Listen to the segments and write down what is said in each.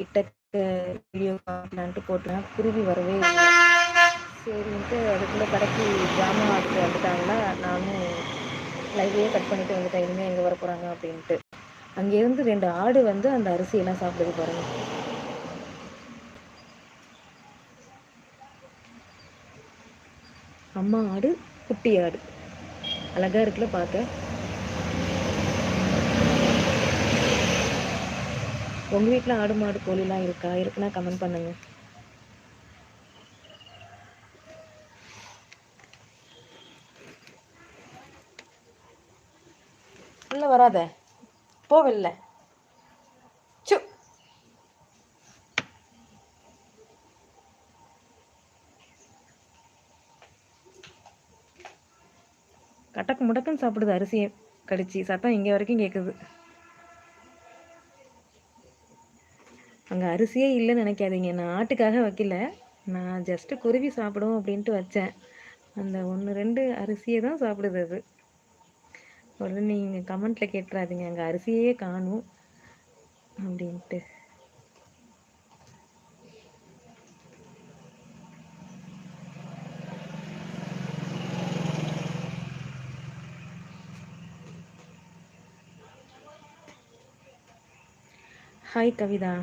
கிட்டக்க வீடியோ பார்க்கலான்ட்டு போட்டேன் குருவி வரவே இல்லை. சரின்ட்டு அதுக்குள்ளே கடைக்கு ஜாமான் ஆர்டர் வந்துட்டாங்கன்னா நானும் லைவையே கட் பண்ணிட்டு வந்துட்டேன். இனிமேல் எங்கே வர போகிறாங்க அப்படின்ட்டு. அங்கேருந்து ரெண்டு ஆடு வந்து அந்த அரிசியெல்லாம் சாப்பிடுது பாருங்க. அம்மா ஆடு குட்டி ஆடு. அழகாக இருக்குல்ல பார்க்க. உங்கள் வீட்டில் ஆடு மாடு கோழிலாம் இருக்கா? இருக்குன்னா கமெண்ட் பண்ணுங்க. உள்ளே வராத. போவில்ல சு கட்டக்கு முடக்குன்னு சாப்பிடுது அரிசியை கடிச்சு. சத்தம் இங்கே வரைக்கும் கேட்குது அங்கே அரிசியே இல்லைன்னு நினைக்காதீங்க. நான் ஆட்டுக்காக வைக்கல. நான் ஜஸ்ட்டு குருவி சாப்பிடும் அப்படின்ட்டு வச்சேன். அந்த ஒன்று ரெண்டு அரிசியை தான் சாப்பிடுது அது. உடனே நீங்கள் கமெண்ட்டில் கேட்டுறாதீங்க. அங்கே அரிசியே காணும் அப்படின்ட்டு. ஹாய் கவிதா.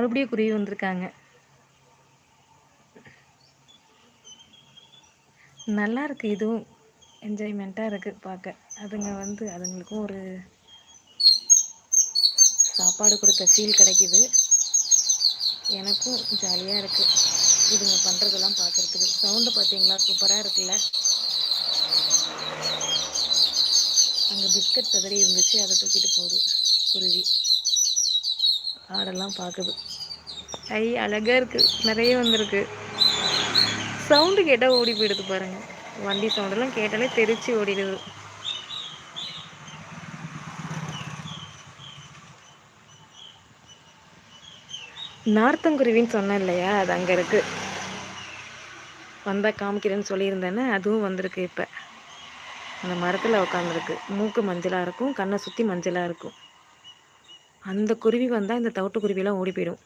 மறுபடியும் குருவி வந்திருக்காங்க. நல்லா இருக்கு இதுவும் என்ஜாய்மெண்ட்டாக இருக்குது பார்க்க. அதுங்க வந்து அதுங்களுக்கும் ஒரு சாப்பாடு கொடுத்த ஃபீல் கிடைக்குது. எனக்கும் ஜாலியாக இருக்குது இதுங்க பண்ணுறதெல்லாம் பார்க்குறதுக்கு. சவுண்டு பார்த்தீங்களா? சூப்பராக இருக்குல்ல? அங்கே பிஸ்கட் சதறி இருந்துச்சு அதை தூக்கிட்டு போகுது குருவி. ஆடெல்லாம் பார்க்குது ஐ அழகாக இருக்குது நிறைய வந்திருக்கு. சவுண்டு கேட்டால் ஓடி போயிடுது பாருங்கள் வண்டி சவுண்டெல்லாம் கேட்டாலே தெரிச்சு ஓடிடுது. நார்த்தங்குருவின்னு சொன்னேன் இல்லையா? அது அங்கே இருக்குது வந்தால் காமிக்கிறேன்னு சொல்லியிருந்தேனே அதுவும் வந்திருக்கு இப்போ. அந்த மரத்தில் உட்காந்துருக்கு மூக்கு மஞ்சளாக இருக்கும் கண்ணை சுற்றி மஞ்சளாக இருக்கும். அந்த குருவி வந்தால் இந்த தவிட்டு குருவிலாம் ஓடி போயிடும்.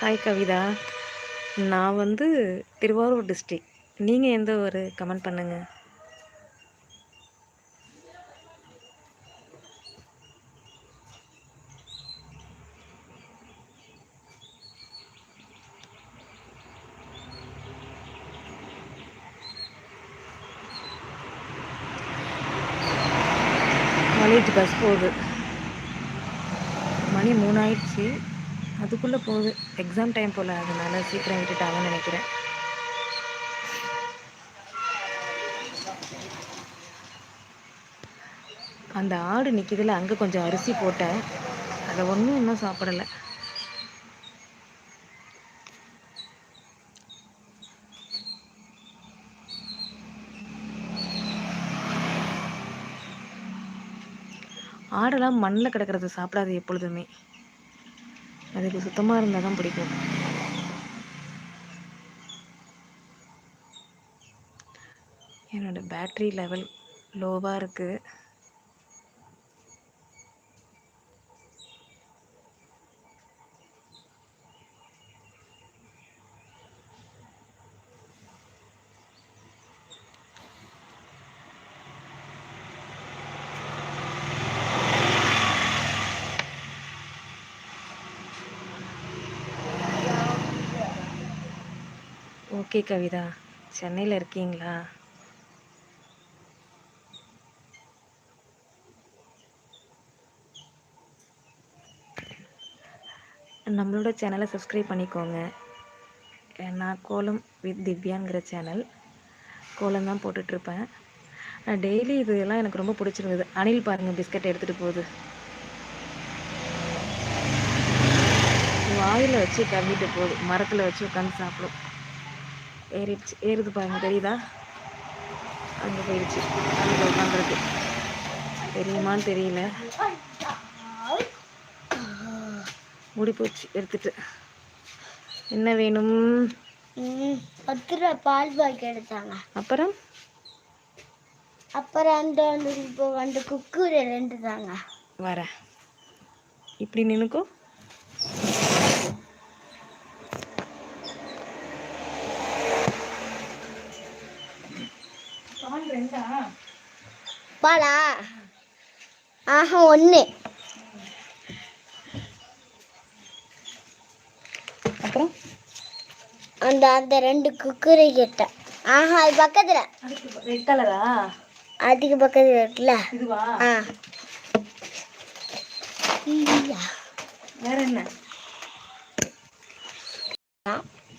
ஹாய் கவிதா. நான் வந்து திருவாரூர் டிஸ்ட்ரிக் நீங்கள் எந்த ஒரு கமெண்ட் பண்ணுங்கள் பஸ் போகுது. மணி மூணாயிடுச்சு. அதுக்குள்ளே போகுது. எக்ஸாம் டைம் போல். அதனால சீக்கிரம் விட்டுட்டாங்கன்னு நினைக்கிறேன். அந்த ஆடு நிற்கிதுல அங்கே கொஞ்சம் அரிசி போட்டேன். அதை ஒன்றும் இன்னும் சாப்பிடலை. ஆடெல்லாம் மண்ணில் கிடக்கிறத சாப்பிடாது எப்பொழுதுமே. அதுக்கு சுத்தமாக இருந்தால் தான் பிடிக்கும். என்னோடய பேட்ரி லெவல் லோவாக இருக்குது ஓகே கவிதா. சென்னையில் இருக்கீங்களா? நம்மளோட சேனலை சப்ஸ்கிரைப் பண்ணிக்கோங்க. நான் கோலம் வித் திவ்யாங்கிற சேனல் கோலம் தான் போட்டுட்ருப்பேன். டெய்லி இதெல்லாம் எனக்கு ரொம்ப பிடிச்சிருந்தது. அணில் பாருங்கள் பிஸ்கட் எடுத்துகிட்டு போகுது. வாயில் வச்சு கவ்விட்டு போகுது. மரத்தில் வச்சு உட்காந்து சாப்பிடும். ஏறிடுச்சு. ஏறுது பாருங்க தெரியுதா? அங்கே போயிடுச்சு. அங்கே உட்காந்துருக்கு தெரியுமான்னு தெரியல. மூடி போச்சு எடுத்துட்டு. என்ன வேணும்? பத்து ரூபா பால் பாக்கெட் எடுத்தாங்க. அப்புறம்? அப்புறம் அந்த அந்த இப்போ அந்த குக்குரை ரெண்டு தாங்க வரேன். இப்படி நினைக்கோ பால். ஆஹா ஒன்று அப்புறம்? அந்த அந்த ரெண்டு குக்குரை கேட்டேன் ஆஹா அது பக்கத்தில். ரெட் கலரா அதுக்கு பக்கத்தில் இருக்குல்ல? ஆ. வேற என்ன?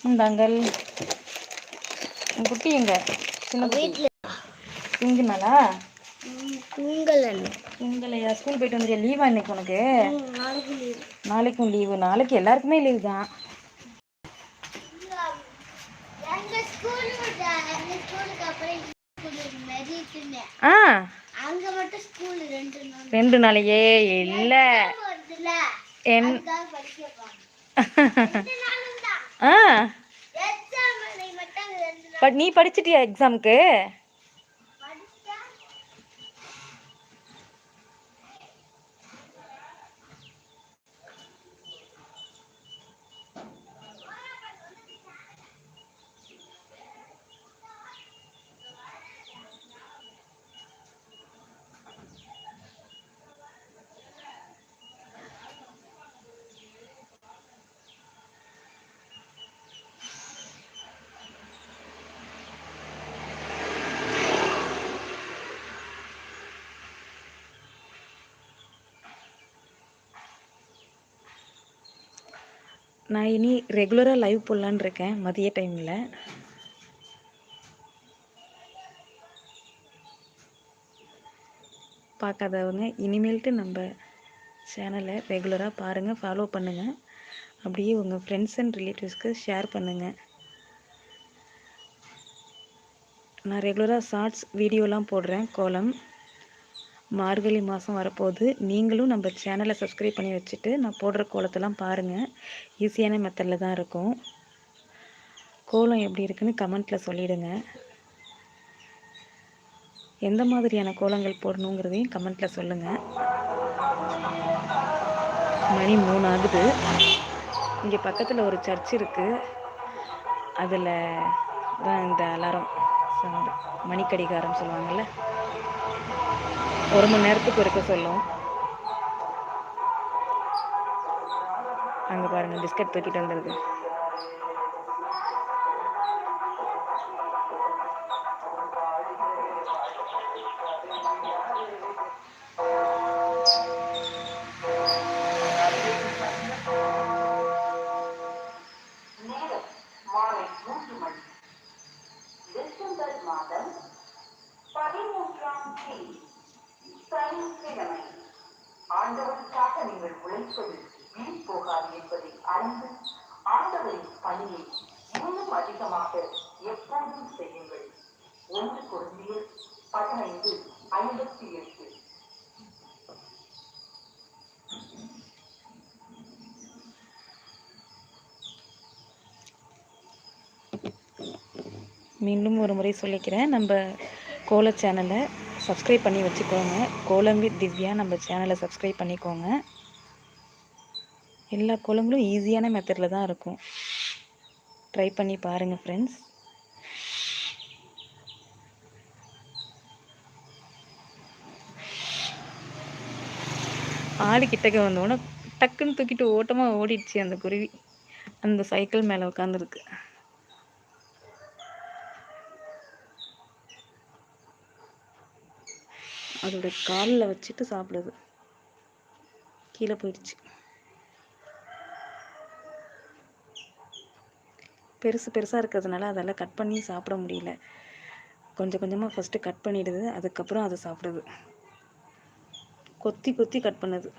இந்தாங்கள் குட்டி எங்க? சின்ன குட்டி. வீட்டில் தூங்கலன்னு திங்கலையா ஸ்கூல் போயிட்டு வந்துறியா லீவா இன்னைக்கு உனக்கு. நாளைக்கும் லீவு நாளைக்கு எல்லாருக்குமே லீவு தான். ஆ. ரெண்டு நாள். ரெண்டு நாளையே இல்லை. என் ஆ. நீ படிச்சிட்டியா எக்ஸாமுக்கு நான் இனி ரெகுலராக லைவ் போடலான்னு இருக்கேன் மதிய டைமில் பார்க்காதவங்க இனிமேல்ட்டு நம்ம சேனலை ரெகுலராக பாருங்கள் ஃபாலோ பண்ணுங்கள் அப்படியே உங்கள் ஃப்ரெண்ட்ஸ் அண்ட் ரிலேட்டிவ்ஸ்க்கு ஷேர் பண்ணுங்கள் நான் ரெகுலராக ஷார்ட்ஸ் வீடியோலாம் போடுறேன் கோலம். மார்கழி மாதம் வரப்போகுது. நீங்களும் நம்ம சேனலை சப்ஸ்கிரைப் பண்ணி வச்சுட்டு நான் போடுற கோலத்தெல்லாம் பாருங்கள் ஈஸியான மெத்தடில் தான் இருக்கும். கோலம் எப்படி இருக்குன்னு கமெண்ட்டில் சொல்லிடுங்க. எந்த மாதிரியான கோலங்கள் போடணுங்கிறதையும் கமெண்ட்டில் சொல்லுங்கள் மணி மூணு ஆகுது. இங்கே பக்கத்தில் ஒரு சர்ச் இருக்குது அதில் தான் இந்த அலாரம் சவுண்டு மணிக்கடிகாரம் சொல்லுவாங்கள்ல ஒரு மணி நேரத்துக்கு இருக்க சொல்லும். அங்க பாருங்க பிஸ்கட் தூக்கிட்டு வந்துருது மாதம் பதிமூன்றாம் தேதி. சனிக்கிழமை ஆண்டவருக்காக நீங்கள் உழைப்பது வீண் போகாது என்பதை அறிந்து ஆண்டவரின் பணியை இன்னும் அதிகமாக எப்போதும் செய்யுங்கள். ஒன்று குழந்தையர் பதினைந்து ஐம்பத்தி எட்டு. மீண்டும் ஒரு முறை சொல்லிக்கிறேன். நம்ம கோல சேனலை சப்ஸ்கிரைப் பண்ணி வச்சுக்கோங்க. கோலம் வித் திவ்யா நம்ம சேனலை சப்ஸ்கிரைப் பண்ணிக்கோங்க. எல்லா கோலங்களும் ஈஸியான மெத்தடில் தான் இருக்கும். ட்ரை பண்ணி பாருங்கள் ஃப்ரெண்ட்ஸ் ஆடு கிட்டக்க வந்தோடனே டக்குன்னு தூக்கிட்டு ஓட்டமாக ஓடிடுச்சு அந்த குருவி. அந்த சைக்கிள் மேலே உட்காந்துருக்கு அதோட காலில் வச்சுட்டு சாப்பிடுது. கீழே போயிடுச்சு. பெருசு பெருசாக இருக்கிறதுனால அதெல்லாம் கட் பண்ணி சாப்பிட முடியல. கொஞ்சம் கொஞ்சமாக ஃபஸ்ட்டு கட் பண்ணிடுது அதுக்கப்புறம் அதை சாப்பிடுது. கொத்தி கொத்தி கட் பண்ணுது.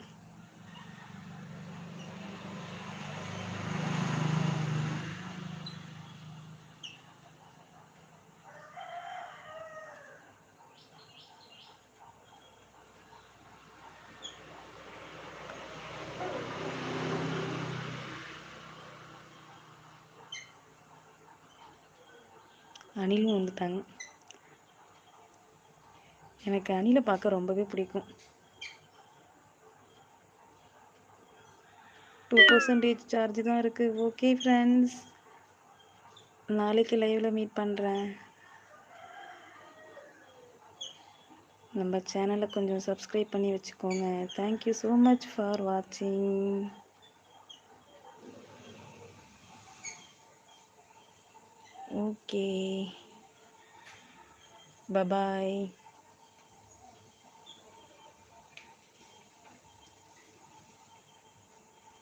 அணிலும் வந்துட்டாங்க. எனக்கு அணிலை பார்க்க ரொம்பவே பிடிக்கும். டூ பர்சன்டேஜ் சார்ஜ் தான் இருக்குது ஓகே ஃப்ரெண்ட்ஸ் நாளைக்கு லைவில் மீட் பண்ணுறேன் நம்ம சேனலை கொஞ்சம் சப்ஸ்கிரைப் பண்ணி வச்சுக்கோங்க. Thank you so much for வாட்சிங் ஓகே பபாய்